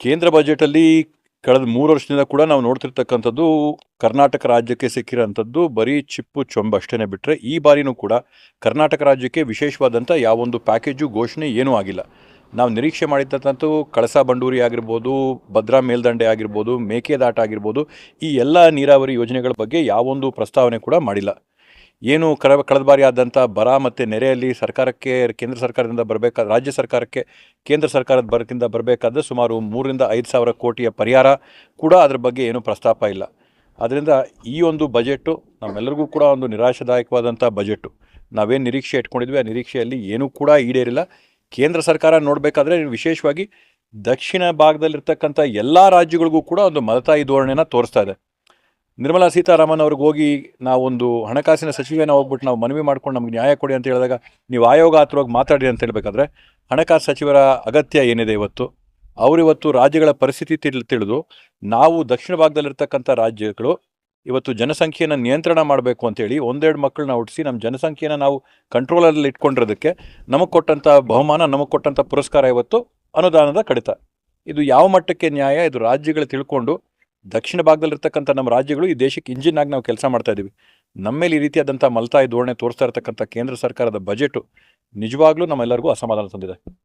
ಕೇಂದ್ರ ಬಜೆಟಲ್ಲಿ ಕಳೆದ ಮೂರು ವರ್ಷದಿಂದ ಕೂಡ ನಾವು ನೋಡ್ತಿರ್ತಕ್ಕಂಥದ್ದು ಕರ್ನಾಟಕ ರಾಜ್ಯಕ್ಕೆ ಸಿಕ್ಕಿರೋಂಥದ್ದು ಬರೀ ಚಿಪ್ಪು ಚೊಂಬು ಅಷ್ಟೇ ಬಿಟ್ಟರೆ ಈ ಬಾರಿನೂ ಕೂಡ ಕರ್ನಾಟಕ ರಾಜ್ಯಕ್ಕೆ ವಿಶೇಷವಾದಂಥ ಯಾವೊಂದು ಪ್ಯಾಕೇಜು ಘೋಷಣೆ ಏನೂ ಆಗಿಲ್ಲ. ನಾವು ನಿರೀಕ್ಷೆ ಮಾಡಿದಂತೂ ಕಳಸಾ ಬಂಡೂರಿ ಆಗಿರ್ಬೋದು, ಭದ್ರಾ ಮೇಲ್ದಂಡೆ ಆಗಿರ್ಬೋದು ಮೇಕೆದಾಟ ಆಗಿರ್ಬೋದು ಈ ಎಲ್ಲ ನೀರಾವರಿ ಯೋಜನೆಗಳ ಬಗ್ಗೆ ಯಾವೊಂದು ಪ್ರಸ್ತಾವನೆ ಕೂಡ ಮಾಡಿಲ್ಲ. ಏನು ಕಳ ಕಳೆದ ಬಾರಿ ಆದಂಥ ಬರ ಮತ್ತು ನೆರೆಯಲ್ಲಿ ಸರ್ಕಾರಕ್ಕೆ, ಕೇಂದ್ರ ಸರ್ಕಾರದಿಂದ ಬರಬೇಕಾದ ರಾಜ್ಯ ಸರ್ಕಾರಕ್ಕೆ ಕೇಂದ್ರ ಸರ್ಕಾರದ ಬರದಿಂದ ಬರಬೇಕಾದ ಸುಮಾರು ಮೂರರಿಂದ ಐದು ಸಾವಿರ ಕೋಟಿಯ ಪರಿಹಾರ ಕೂಡ ಅದರ ಬಗ್ಗೆ ಏನೂ ಪ್ರಸ್ತಾಪ ಇಲ್ಲ. ಆದ್ದರಿಂದ ಈ ಒಂದು ಬಜೆಟ್ಟು ನಮ್ಮೆಲ್ಲರಿಗೂ ಕೂಡ ಒಂದು ನಿರಾಶಾದಾಯಕವಾದಂಥ ಬಜೆಟ್ಟು. ನಾವೇನು ನಿರೀಕ್ಷೆ ಇಟ್ಕೊಂಡಿದ್ವಿ, ಆ ನಿರೀಕ್ಷೆಯಲ್ಲಿ ಏನೂ ಕೂಡ ಈಡೇರಿಲ್ಲ. ಕೇಂದ್ರ ಸರ್ಕಾರ ನೋಡಬೇಕಾದ್ರೆ ವಿಶೇಷವಾಗಿ ದಕ್ಷಿಣ ಭಾಗದಲ್ಲಿರ್ತಕ್ಕಂಥ ಎಲ್ಲ ರಾಜ್ಯಗಳಿಗೂ ಕೂಡ ಒಂದು ಮದತಾಯಿ ಧೋರಣೆನ ತೋರಿಸ್ತಾ ಇದೆ. ನಿರ್ಮಲಾ ಸೀತಾರಾಮನ್ ಅವ್ರಿಗೆ ಹೋಗಿ ನಾವೊಂದು ಹಣಕಾಸಿನ ಸಚಿವೇನ ಹೋಗ್ಬಿಟ್ಟು ನಾವು ಮನವಿ ಮಾಡ್ಕೊಂಡು ನಮ್ಗೆ ನ್ಯಾಯ ಕೊಡಿ ಅಂತ ಹೇಳಿದಾಗ ನೀವು ಆಯೋಗ ಹತ್ರವಾಗಿ ಮಾತಾಡಿ ಅಂತ ಹೇಳಬೇಕಾದ್ರೆ ಹಣಕಾಸು ಸಚಿವರ ಅಗತ್ಯ ಏನಿದೆ ಇವತ್ತು? ಅವರಿವತ್ತು ರಾಜ್ಯಗಳ ಪರಿಸ್ಥಿತಿ ತಿಳ್ ತಿಳಿದು ನಾವು ದಕ್ಷಿಣ ಭಾಗದಲ್ಲಿರ್ತಕ್ಕಂಥ ರಾಜ್ಯಗಳು ಇವತ್ತು ಜನಸಂಖ್ಯೆಯನ್ನು ನಿಯಂತ್ರಣ ಮಾಡಬೇಕು ಅಂತೇಳಿ ಒಂದೆರಡು ಮಕ್ಕಳನ್ನ ಹುಟ್ಟಿಸಿ ನಮ್ಮ ಜನಸಂಖ್ಯೆನ ನಾವು ಕಂಟ್ರೋಲಲ್ಲಿ ಇಟ್ಕೊಂಡಿರೋದಕ್ಕೆ ನಮಗೆ ಕೊಟ್ಟಂಥ ಬಹುಮಾನ, ನಮಗೆ ಕೊಟ್ಟಂಥ ಪುರಸ್ಕಾರ ಇವತ್ತು ಅನುದಾನದ ಕಡಿತ. ಇದು ಯಾವ ಮಟ್ಟಕ್ಕೆ ನ್ಯಾಯ? ಇದು ರಾಜ್ಯಗಳು ತಿಳ್ಕೊಂಡು ದಕ್ಷಿಣ ಭಾಗದಲ್ಲಿರ್ತಕ್ಕಂಥ ನಮ್ಮ ರಾಜ್ಯಗಳು ಈ ದೇಶಕ್ಕೆ ಇಂಜಿನ್ ಆಗಿ ನಾವು ಕೆಲಸ ಮಾಡ್ತಾ ಇದ್ದೀವಿ ನಮ್ಮೇಲೆ ಈ ರೀತಿಯಾದಂಥ ಮಲ್ತಾಯಿ ಧೋರಣೆ ತೋರಿಸ್ತಾ ಇರತಕ್ಕಂಥ ಕೇಂದ್ರ ಸರ್ಕಾರದ ಬಜೆಟು ನಿಜವಾಗ್ಲೂ ನಮ್ಮೆಲ್ಲರಿಗೂ ಅಸಮಾಧಾನ ತಂದಿದೆ.